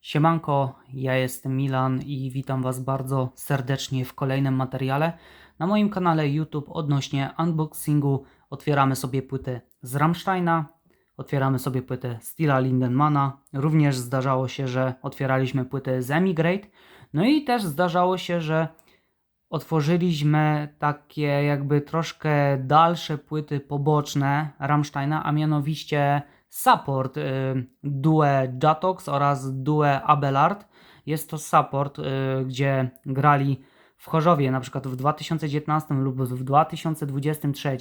Siemanko, ja jestem Milan i witam Was bardzo serdecznie w kolejnym materiale na moim kanale YouTube odnośnie unboxingu. Otwieramy sobie płytę z Rammsteina, otwieramy sobie płytę Stila Lindemana. Również zdarzało się, że otwieraliśmy płytę z Emigrate. No i też zdarzało się, że otworzyliśmy takie jakby troszkę dalsze płyty poboczne Rammsteina, a mianowicie support y, Due Jatox oraz Due Abelard. Jest to support, y, gdzie grali w Chorzowie na przykład w 2019 lub w 2023 y,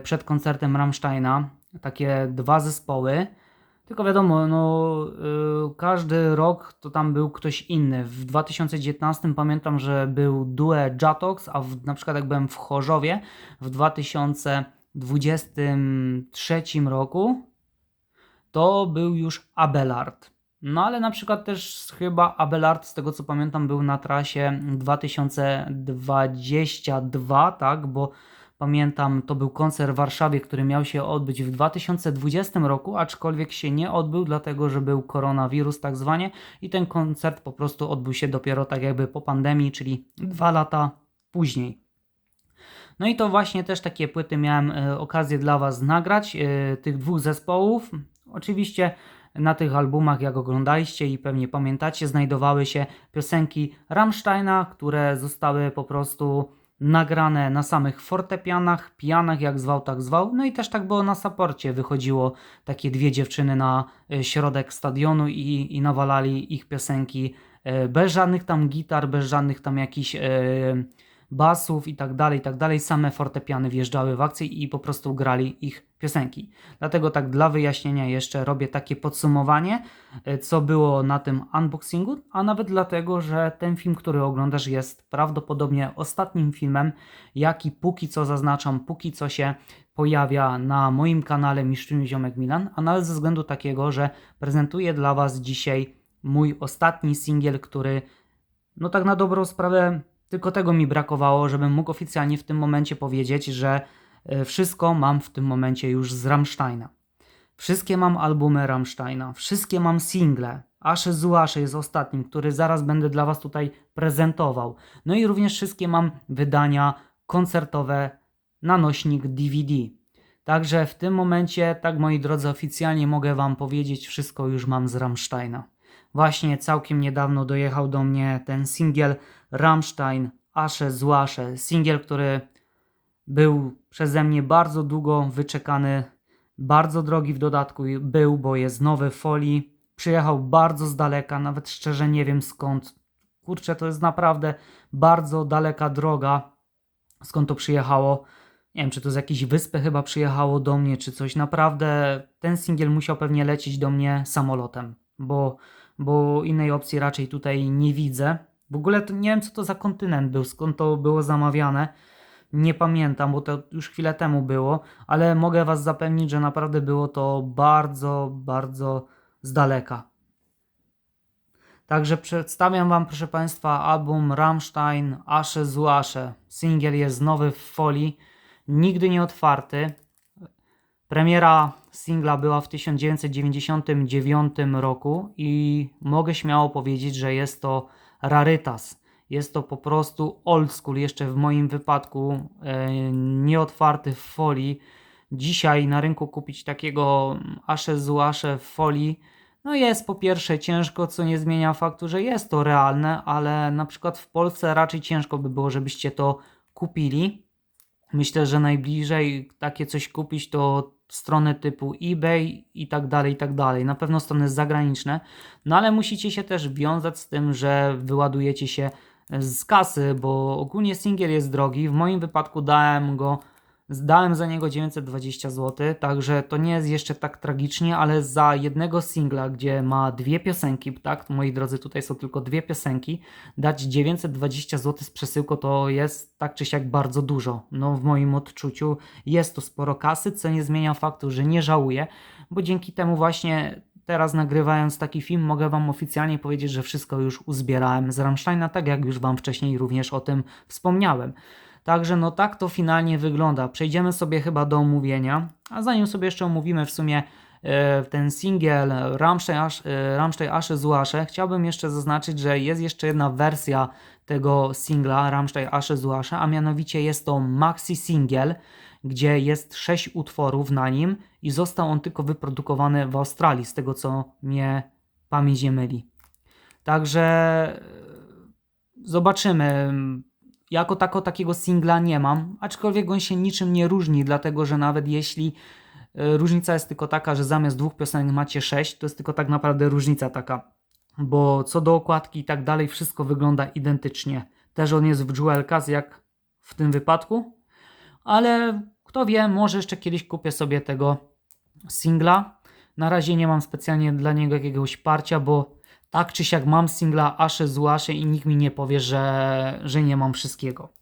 przed koncertem Rammsteina. Takie dwa zespoły. Tylko wiadomo, no, każdy rok to tam był ktoś inny. W 2019 pamiętam, że był Due Jatox, a w, na przykład jak byłem w Chorzowie w 2023 roku, to był już Abelard. No ale na przykład też chyba Abelard, z tego co pamiętam, był na trasie 2022, tak, bo pamiętam, to był koncert w Warszawie, który miał się odbyć w 2020 roku, aczkolwiek się nie odbył, dlatego że był koronawirus tak zwanie i ten koncert po prostu odbył się dopiero tak jakby po pandemii, czyli dwa lata później. No i to właśnie też takie płyty miałem e, okazję dla Was nagrać, e, tych dwóch zespołów. Oczywiście na tych albumach, jak oglądaliście i pewnie pamiętacie, znajdowały się piosenki Rammsteina, które zostały po prostu nagrane na samych fortepianach, pianach, jak zwał, tak zwał. No i też tak było na saporcie. Wychodziło takie dwie dziewczyny na e, środek stadionu i, i nawalali ich piosenki e, bez żadnych tam gitar, bez żadnych tam jakichś e, basów i tak dalej, i tak dalej. Same fortepiany wjeżdżały w akcję i po prostu grali ich piosenki. Dlatego tak dla wyjaśnienia jeszcze robię takie podsumowanie, e, co było na tym unboxingu, a nawet dlatego, że ten film, który oglądasz jest prawdopodobnie ostatnim filmem, jaki póki co zaznaczam, póki co się pojawia na moim kanale Mistrzyni Ziomek Milan, a nawet ze względu takiego, że prezentuję dla Was dzisiaj mój ostatni singiel, który no tak na dobrą sprawę tylko tego mi brakowało, żebym mógł oficjalnie w tym momencie powiedzieć, że e, wszystko mam w tym momencie już z Rammsteina. Wszystkie mam albumy Rammsteina, wszystkie mam single. Asze Zuasze jest ostatnim, który zaraz będę dla Was tutaj prezentował. No i również wszystkie mam wydania koncertowe na nośnik DVD. Także w tym momencie, tak moi drodzy, oficjalnie mogę Wam powiedzieć, wszystko już mam z Rammsteina. Właśnie całkiem niedawno dojechał do mnie ten singiel Rammstein Asze Złasze. Singiel, który był przeze mnie bardzo długo wyczekany, bardzo drogi w dodatku był, bo jest nowy folii. Przyjechał bardzo z daleka, nawet szczerze nie wiem skąd. Kurczę, to jest naprawdę bardzo daleka droga, skąd to przyjechało. Nie wiem, czy to z jakiejś wyspy chyba przyjechało do mnie, czy coś. Naprawdę ten singiel musiał pewnie lecieć do mnie samolotem, bo bo innej opcji raczej tutaj nie widzę. W ogóle to nie wiem, co to za kontynent był, skąd to było zamawiane. Nie pamiętam, bo to już chwilę temu było, ale mogę Was zapewnić, że naprawdę było to bardzo, bardzo z daleka. Także przedstawiam Wam, proszę Państwa, album Rammstein Asze zu Asze. Singiel jest nowy w folii, nigdy nie otwarty. Premiera singla była w 1999 roku i mogę śmiało powiedzieć, że jest to rarytas. Jest to po prostu old school, jeszcze w moim wypadku e, nieotwarty w folii. Dzisiaj na rynku kupić takiego Asze Zuasze w folii no jest po pierwsze ciężko, co nie zmienia faktu, że jest to realne, ale na przykład w Polsce raczej ciężko by było, żebyście to kupili. Myślę, że najbliżej takie coś kupić to strony typu eBay i tak dalej, i tak dalej. Na pewno strony zagraniczne, no ale musicie się też wiązać z tym, że wyładujecie się z kasy, bo ogólnie singiel jest drogi. W moim wypadku dałem go Zdałem za niego 920 zł, także to nie jest jeszcze tak tragicznie, ale za jednego singla, gdzie ma dwie piosenki, tak, moi drodzy, tutaj są tylko dwie piosenki, dać 920 zł z przesyłką to jest tak czy siak bardzo dużo. No w moim odczuciu jest to sporo kasy, co nie zmienia faktu, że nie żałuję, bo dzięki temu właśnie teraz nagrywając taki film mogę Wam oficjalnie powiedzieć, że wszystko już uzbierałem z Rammsteina, tak jak już Wam wcześniej również o tym wspomniałem. Także no tak to finalnie wygląda. Przejdziemy sobie chyba do omówienia, a zanim sobie jeszcze omówimy w sumie e, ten singiel Rammstein, Asch- e, Rammstein Asche chciałbym jeszcze zaznaczyć, że jest jeszcze jedna wersja tego singla Rammstein Asche Zuasche, a mianowicie jest to maxi singiel, gdzie jest 6 utworów na nim i został on tylko wyprodukowany w Australii, z tego co mnie pamięć nie myli. Także e, zobaczymy. Jako tako takiego singla nie mam, aczkolwiek on się niczym nie różni, dlatego że nawet jeśli e, różnica jest tylko taka, że zamiast dwóch piosenek macie sześć, to jest tylko tak naprawdę różnica taka, bo co do okładki i tak dalej, wszystko wygląda identycznie. Też on jest w Jewelkas, jak w tym wypadku, ale kto wie, może jeszcze kiedyś kupię sobie tego singla. Na razie nie mam specjalnie dla niego jakiegoś parcia, bo tak czy siak mam singla Asze z Asze i nikt mi nie powie, że, że nie mam wszystkiego.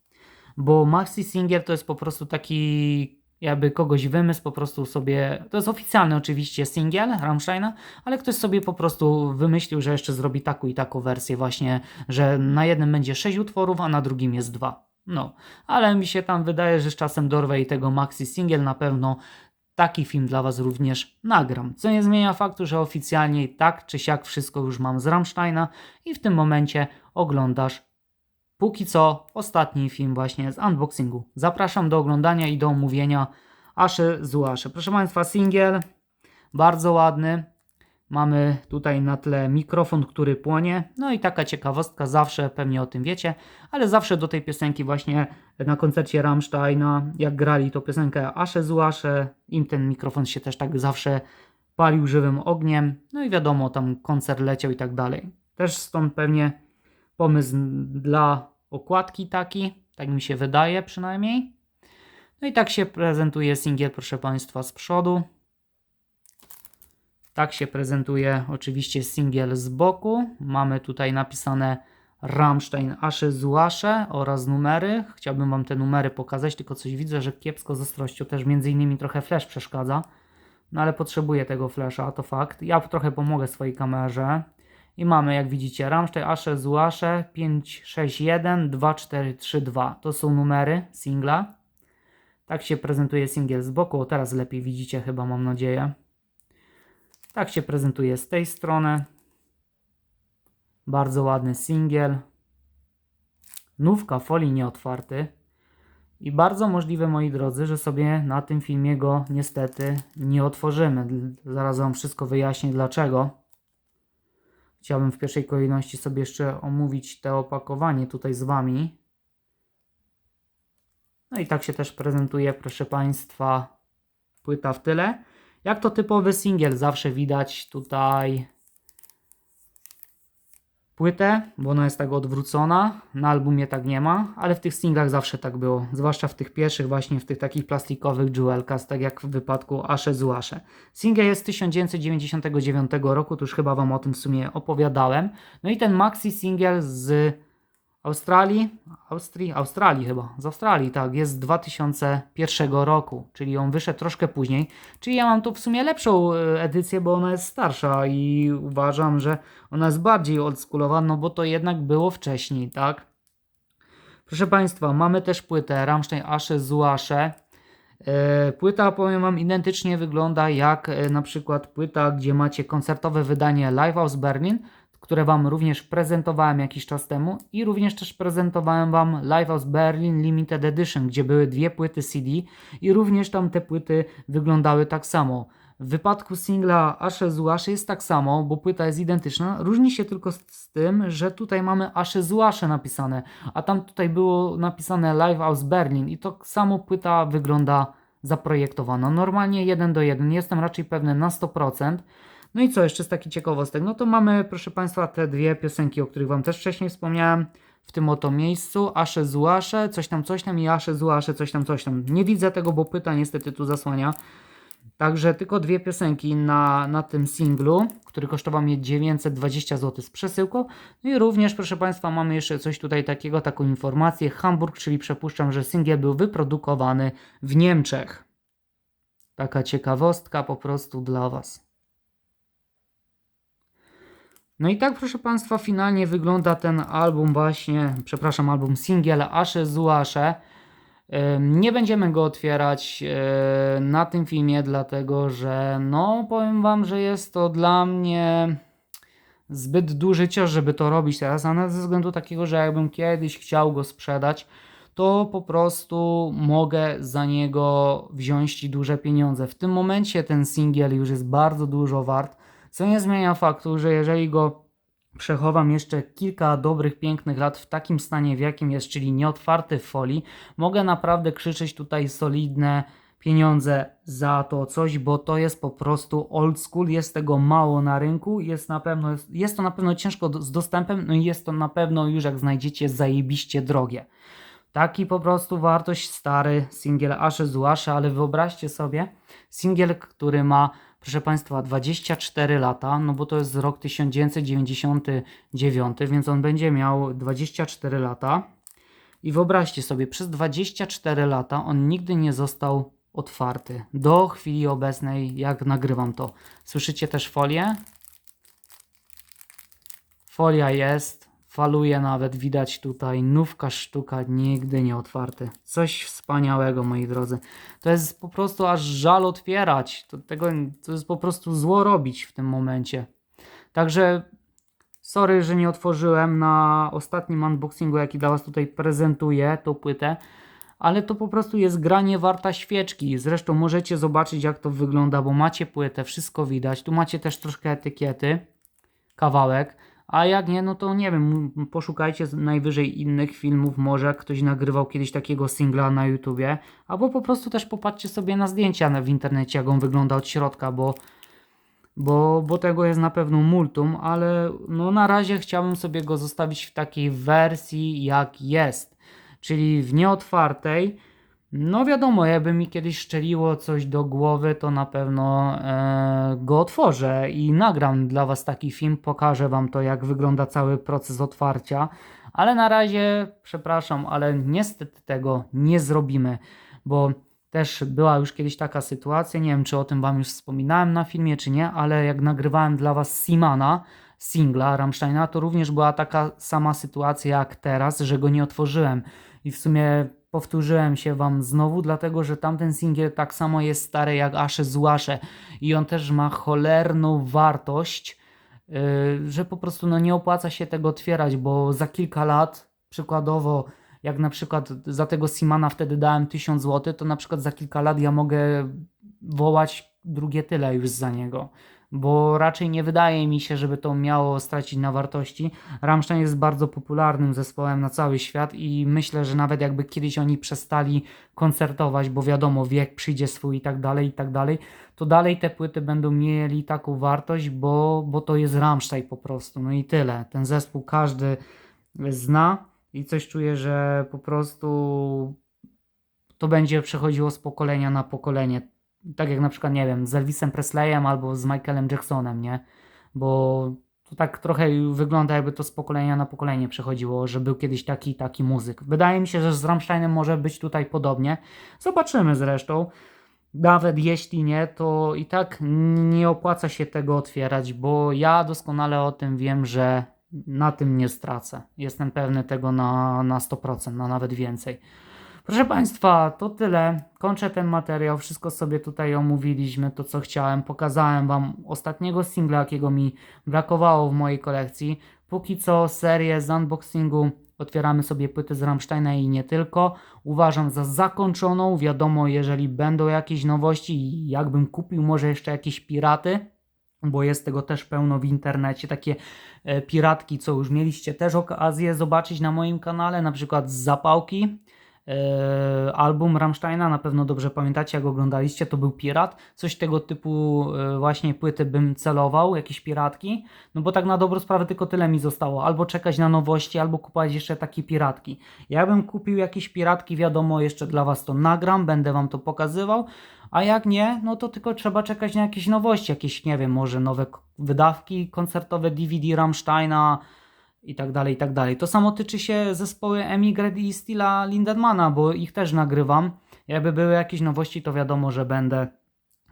Bo maxi singiel to jest po prostu taki jakby kogoś wymysł, po prostu sobie, to jest oficjalny oczywiście singiel Rammsteina, ale ktoś sobie po prostu wymyślił, że jeszcze zrobi taką i taką wersję właśnie, że na jednym będzie 6 utworów, a na drugim jest 2. No, ale mi się tam wydaje, że z czasem dorwę i tego maxi singiel na pewno taki film dla Was również nagram. Co nie zmienia faktu, że oficjalnie tak czy siak wszystko już mam z Rammsteina i w tym momencie oglądasz póki co ostatni film właśnie z unboxingu. Zapraszam do oglądania i do omówienia Asze z Uasze. Proszę Państwa, singiel bardzo ładny. Mamy tutaj na tle mikrofon, który płonie. No i taka ciekawostka, zawsze pewnie o tym wiecie, ale zawsze do tej piosenki właśnie na koncercie Rammsteina, jak grali tą piosenkę Asze z Uasze, im ten mikrofon się też tak zawsze palił żywym ogniem. No i wiadomo, tam koncert leciał i tak dalej. Też stąd pewnie pomysł dla okładki taki, tak mi się wydaje przynajmniej. No i tak się prezentuje singiel, proszę Państwa, z przodu. Tak się prezentuje oczywiście singiel z boku. Mamy tutaj napisane Rammstein Asche Zuasche oraz numery. Chciałbym Wam te numery pokazać, tylko coś widzę, że kiepsko z ostrością też między innymi trochę flash przeszkadza. No ale potrzebuję tego flasha, to fakt. Ja trochę pomogę swojej kamerze. I mamy, jak widzicie, Rammstein Asche Zuasche 561 2432. To są numery singla. Tak się prezentuje singiel z boku. O, teraz lepiej widzicie chyba, mam nadzieję. Tak się prezentuje z tej strony. Bardzo ładny singiel. Nówka folii nieotwarty. I bardzo możliwe, moi drodzy, że sobie na tym filmie go niestety nie otworzymy. Zaraz Wam wszystko wyjaśnię dlaczego. Chciałbym w pierwszej kolejności sobie jeszcze omówić te opakowanie tutaj z Wami. No i tak się też prezentuje, proszę Państwa, płyta w tyle. Jak to typowy singiel, zawsze widać tutaj płytę, bo ona jest tak odwrócona. Na albumie tak nie ma, ale w tych singlach zawsze tak było. Zwłaszcza w tych pierwszych, właśnie w tych takich plastikowych jewelkach, tak jak w wypadku Asze Zuasze. Singiel jest z 1999 roku, to już chyba Wam o tym w sumie opowiadałem. No i ten maxi singiel z Australii, Austrii, Australii chyba, z Australii, tak, jest z 2001 roku, czyli on wyszedł troszkę później, czyli ja mam tu w sumie lepszą e, edycję, bo ona jest starsza i uważam, że ona jest bardziej oldschoolowa, no bo to jednak było wcześniej, tak. Proszę Państwa, mamy też płytę Rammstein Asche Zuasche. E, Płyta, powiem Wam, identycznie wygląda jak e, na przykład płyta, gdzie macie koncertowe wydanie Live House Berlin, które Wam również prezentowałem jakiś czas temu i również też prezentowałem Wam Live House Berlin Limited Edition, gdzie były dwie płyty CD i również tam te płyty wyglądały tak samo. W wypadku singla Ashe Zuashe jest tak samo, bo płyta jest identyczna, różni się tylko z, tym, że tutaj mamy Ashe Zuashe napisane, a tam tutaj było napisane Live House Berlin i to samo płyta wygląda zaprojektowana. Normalnie jeden do jeden, jestem raczej pewny na 100%. No i co jeszcze z takich ciekawostek? No to mamy, proszę Państwa, te dwie piosenki, o których Wam też wcześniej wspomniałem. W tym oto miejscu. Asze Zuasze, coś tam, coś tam i Asze Zuasze, coś tam, coś tam. Nie widzę tego, bo pyta niestety tu zasłania. Także tylko dwie piosenki na, na tym singlu, który kosztował mnie 920 zł z przesyłką. No i również, proszę Państwa, mamy jeszcze coś tutaj takiego, taką informację. Hamburg, czyli przypuszczam, że singiel był wyprodukowany w Niemczech. Taka ciekawostka po prostu dla Was. No i tak, proszę Państwa, finalnie wygląda ten album właśnie, przepraszam, album singiel Asze Zuasze. Nie będziemy go otwierać yy, na tym filmie, dlatego że no powiem wam, że jest to dla mnie zbyt duży cios, żeby to robić teraz, a nawet ze względu takiego, że jakbym kiedyś chciał go sprzedać, to po prostu mogę za niego wziąć duże pieniądze. W tym momencie ten singiel już jest bardzo dużo wart, co nie zmienia faktu, że jeżeli go przechowam jeszcze kilka dobrych, pięknych lat w takim stanie, w jakim jest, czyli nieotwarty w folii, mogę naprawdę krzyczeć tutaj solidne pieniądze za to coś, bo to jest po prostu old school, jest tego mało na rynku, jest na pewno, jest to na pewno ciężko z dostępem, no i jest to na pewno już jak znajdziecie zajebiście drogie. Taki po prostu wartość stary singiel Asze Zuasze, ale wyobraźcie sobie singiel, który ma proszę Państwa 24 lata, no bo to jest rok 1999, więc on będzie miał 24 lata. I wyobraźcie sobie, przez 24 lata on nigdy nie został otwarty. Do chwili obecnej, jak nagrywam to. Słyszycie też folię? Folia jest, faluje nawet, widać tutaj, nówka sztuka, nigdy nie otwarty. Coś wspaniałego, moi drodzy. To jest po prostu aż żal otwierać. To, tego, to jest po prostu zło robić w tym momencie. Także sorry, że nie otworzyłem na ostatnim unboxingu, jaki dla Was tutaj prezentuję, tą płytę. Ale to po prostu jest granie warta świeczki. Zresztą możecie zobaczyć, jak to wygląda, bo macie płytę, wszystko widać. Tu macie też troszkę etykiety, kawałek. A jak nie, no to nie wiem, poszukajcie najwyżej innych filmów, może ktoś nagrywał kiedyś takiego singla na YouTubie, albo po prostu też popatrzcie sobie na zdjęcia w internecie, jak on wygląda od środka, bo, bo, bo tego jest na pewno multum, ale no na razie chciałbym sobie go zostawić w takiej wersji jak jest, czyli w nieotwartej. No wiadomo, jakby mi kiedyś szczeliło coś do głowy, to na pewno e, go otworzę i nagram dla Was taki film, pokażę Wam to, jak wygląda cały proces otwarcia, ale na razie, przepraszam, ale niestety tego nie zrobimy, bo też była już kiedyś taka sytuacja, nie wiem czy o tym Wam już wspominałem na filmie, czy nie, ale jak nagrywałem dla Was Simana, singla Rammsteina, to również była taka sama sytuacja jak teraz, że go nie otworzyłem. I w sumie powtórzyłem się wam znowu, dlatego że tamten singiel tak samo jest stary jak Asze Złasze i on też ma cholerną wartość, yy, że po prostu no, nie opłaca się tego otwierać, bo za kilka lat, przykładowo jak na przykład za tego Simana wtedy dałem 1000 zł, to na przykład za kilka lat ja mogę wołać drugie tyle już za niego. Bo raczej nie wydaje mi się, żeby to miało stracić na wartości. Rammstein jest bardzo popularnym zespołem na cały świat i myślę, że nawet jakby kiedyś oni przestali koncertować, bo wiadomo, wiek przyjdzie swój i tak dalej, i tak dalej, to dalej te płyty będą mieli taką wartość, bo, bo to jest Rammstein po prostu. No i tyle. Ten zespół każdy zna i coś czuję, że po prostu to będzie przechodziło z pokolenia na pokolenie. Tak jak na przykład, nie wiem, z Elvisem Presleyem albo z Michaelem Jacksonem, nie? Bo to tak trochę wygląda, jakby to z pokolenia na pokolenie przechodziło, że był kiedyś taki taki muzyk. Wydaje mi się, że z Rammsteinem może być tutaj podobnie. Zobaczymy zresztą. Nawet jeśli nie, to i tak nie opłaca się tego otwierać, bo ja doskonale o tym wiem, że na tym nie stracę. Jestem pewny tego na, na 100%, na nawet więcej. Proszę Państwa, to tyle. Kończę ten materiał. Wszystko sobie tutaj omówiliśmy, to co chciałem. Pokazałem Wam ostatniego singla, jakiego mi brakowało w mojej kolekcji. Póki co serię z unboxingu otwieramy sobie płyty z Rammsteina i nie tylko. Uważam za zakończoną. Wiadomo, jeżeli będą jakieś nowości i jakbym kupił może jeszcze jakieś piraty, bo jest tego też pełno w internecie, takie e, piratki, co już mieliście też okazję zobaczyć na moim kanale, na przykład z zapałki. E, album Rammsteina, na pewno dobrze pamiętacie, jak oglądaliście, to był Pirat. Coś tego typu e, właśnie płyty bym celował, jakieś piratki. No bo tak na dobrą sprawę tylko tyle mi zostało. Albo czekać na nowości, albo kupować jeszcze takie piratki. Ja bym kupił jakieś piratki, wiadomo, jeszcze dla Was to nagram, będę Wam to pokazywał. A jak nie, no to tylko trzeba czekać na jakieś nowości, jakieś, nie wiem, może nowe wydawki koncertowe DVD Rammsteina i tak dalej, i tak dalej. To samo tyczy się zespoły Emigret i Stila Lindemana, bo ich też nagrywam. Jakby były jakieś nowości, to wiadomo, że będę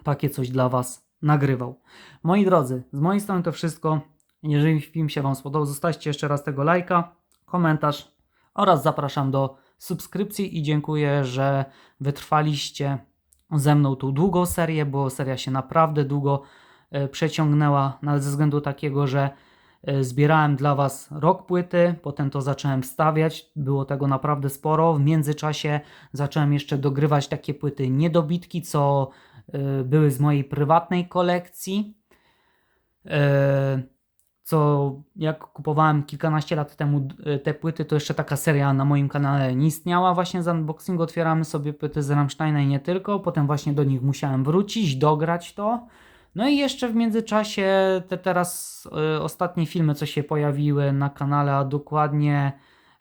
takie coś dla Was nagrywał. Moi drodzy, z mojej strony to wszystko. Jeżeli film się Wam spodobał, zostawcie jeszcze raz tego lajka, komentarz oraz zapraszam do subskrypcji i dziękuję, że wytrwaliście ze mną tą długą serię, bo seria się naprawdę długo e, przeciągnęła, nawet ze względu takiego, że zbierałem dla Was rok płyty, potem to zacząłem wstawiać, było tego naprawdę sporo. W międzyczasie zacząłem jeszcze dogrywać takie płyty niedobitki, co e, były z mojej prywatnej kolekcji. E, Co jak kupowałem kilkanaście lat temu te płyty, to jeszcze taka seria na moim kanale nie istniała. Właśnie z unboxingu otwieramy sobie płyty z Rammsteina i nie tylko. Potem właśnie do nich musiałem wrócić, dograć to. No i jeszcze w międzyczasie te teraz e, ostatnie filmy, co się pojawiły na kanale, a dokładnie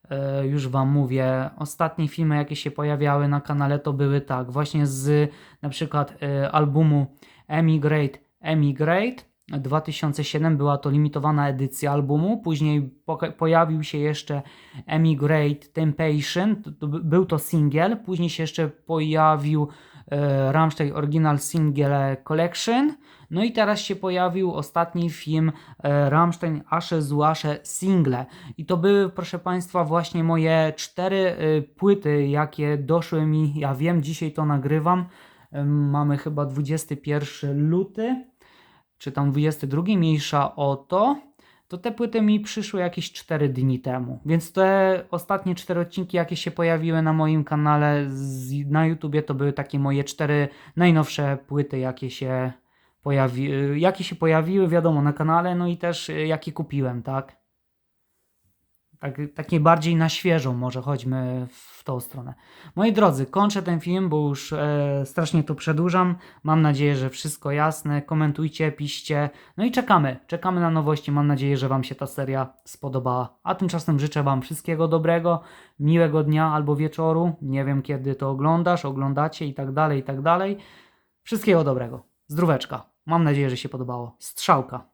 e, już Wam mówię, ostatnie filmy, jakie się pojawiały na kanale, to były tak, właśnie z na przykład e, albumu Emigrate, Emigrate 2007 była to limitowana edycja albumu, później pojawił się jeszcze Emigrate Temptation, to, to, by- był to singiel, później się jeszcze pojawił e, Rammstein Original Single Collection, no i teraz się pojawił ostatni film e, Rammstein Asche zu Asche Single. I to były, proszę Państwa, właśnie moje cztery e, płyty, jakie doszły mi. Ja wiem, dzisiaj to nagrywam. Em, Mamy chyba 21 luty, czy tam 22, mniejsza o to. To te płyty mi przyszły jakieś 4 dni temu. Więc te ostatnie 4 odcinki, jakie się pojawiły na moim kanale z, na YouTubie, to były takie moje 4 najnowsze płyty, jakie się pojawi, jakie się pojawiły, wiadomo, na kanale, no i też y, jakie kupiłem, tak? Tak, takie bardziej na świeżą, może chodźmy w tą stronę. Moi drodzy, kończę ten film, bo już e, strasznie tu przedłużam. Mam nadzieję, że wszystko jasne. Komentujcie, piszcie. No i czekamy. Czekamy na nowości. Mam nadzieję, że Wam się ta seria spodobała. A tymczasem życzę Wam wszystkiego dobrego, miłego dnia albo wieczoru. Nie wiem, kiedy to oglądasz, oglądacie i tak dalej, i tak dalej. Wszystkiego dobrego. Zdróweczka. Mam nadzieję, że się podobało. Strzałka.